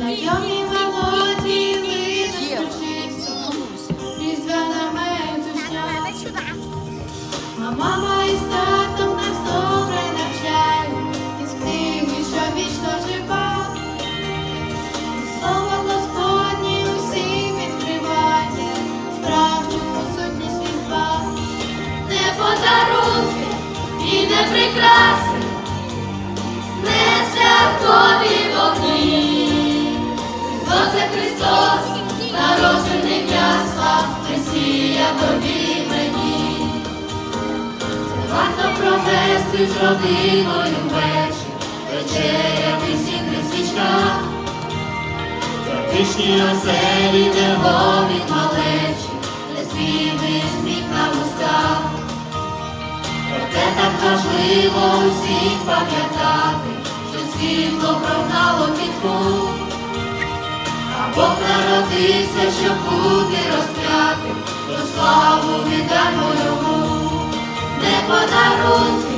Знайомі молоді виночився, різдвяна метушня, а мама із татом нас добре навчають, із книги, що вічно жива, слово Господні усім відкриває, справжню сутність різдва, не подарунки і не. Провести з родиною вечір, вечеряти всіх при свічках. Затишні оселі, де гомін малечі, де світи сміх на устах. Проте так важливо усіх пам'ятати, що світло прогнало пітьму. А Бог народився, щоб бути розп'ятим, то славу віддамо йому, не подарунки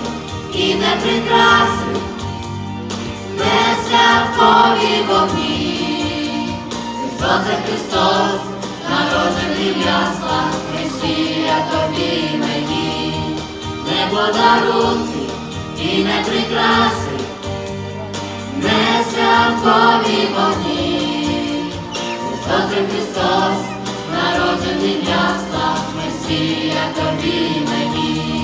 і не прикраси, не святкові вогні. Христос це Христос, народжений в яслах, Месія тобі мені, не подарунки і не прикраси, не святкові вогні. Христос це Христос, народжений в яслах, Месія тобі мені.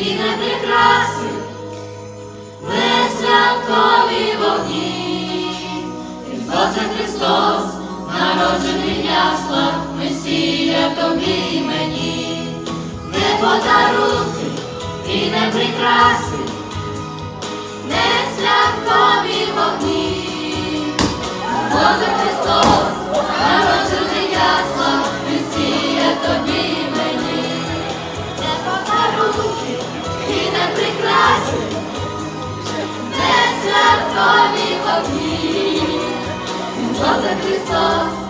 І не прикраси, святкові вогні. Христос це Христос, народжений в яслах, Месія тобі мені, не подарунки і не прикраси, не святкові вогні. Це Христос,